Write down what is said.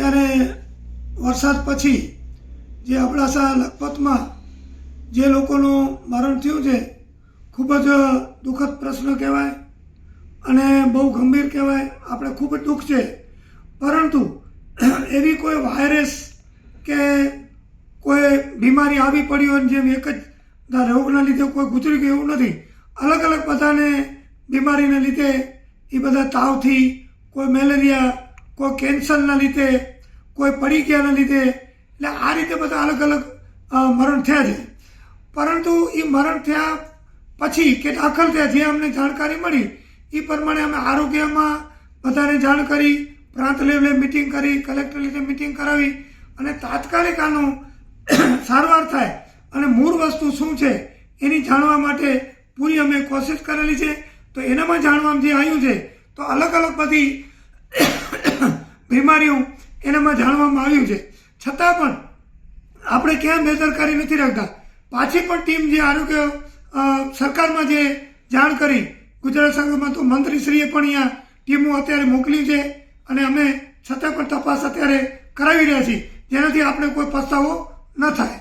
અત્યારે વરસાદ પછી જે અબડાસા લખપતમાં જે લોકોનું મરણ થયું છે, ખૂબ જ દુઃખદ પ્રશ્ન કહેવાય અને બહુ ગંભીર કહેવાય. આપણે ખૂબ દુઃખ છે. પરંતુ એવી કોઈ વાયરસ કે કોઈ બીમારી આવી પડી હોય જેમ એક જ રોગના લીધે કોઈ ગુજરી ગયું એવું નથી. અલગ અલગ બધાને બીમારીને લીધે એ બધા તાવથી કોઈ મેલેરિયા કોઈ કેન્સરના લીધે, કોઈ પડી ગયાના લીધે, એટલે આ રીતે બધા અલગ અલગ મરણ થયા છે. પરંતુ એ મરણ થયા પછી કે દાખલ થયા, જે અમને જાણકારી મળી એ પ્રમાણે અમે આરોગ્યમાં બધાને જાણ કરી, પ્રાંત લેવલે મિટિંગ કરી, કલેક્ટર લીધે મિટિંગ કરાવી અને તાત્કાલિક આનો સારવાર થાય અને મૂળ વસ્તુ શું છે એની જાણવા માટે પૂરી અમે કોશિશ કરેલી છે. તો એનામાં જાણવામાં જે આવ્યું છે, તો અલગ અલગ બધી બીમારીઓ એનામાં જાણવામાં આવ્યું છે. છતાં પણ આપણે ક્યાં બેદરકારી નથી રાખતા. પાછી પણ ટીમ જે આરોગ્ય સરકારમાં જે જાણ કરી, ગુજરાત સંઘમાં તો મંત્રીશ્રીએ પણ અહીંયા ટીમો અત્યારે મોકલી છે અને અમે છતાં પણ તપાસ અત્યારે કરાવી રહ્યા છીએ. જેનાથી આપણે કોઈ પસ્તાવો ન થાય.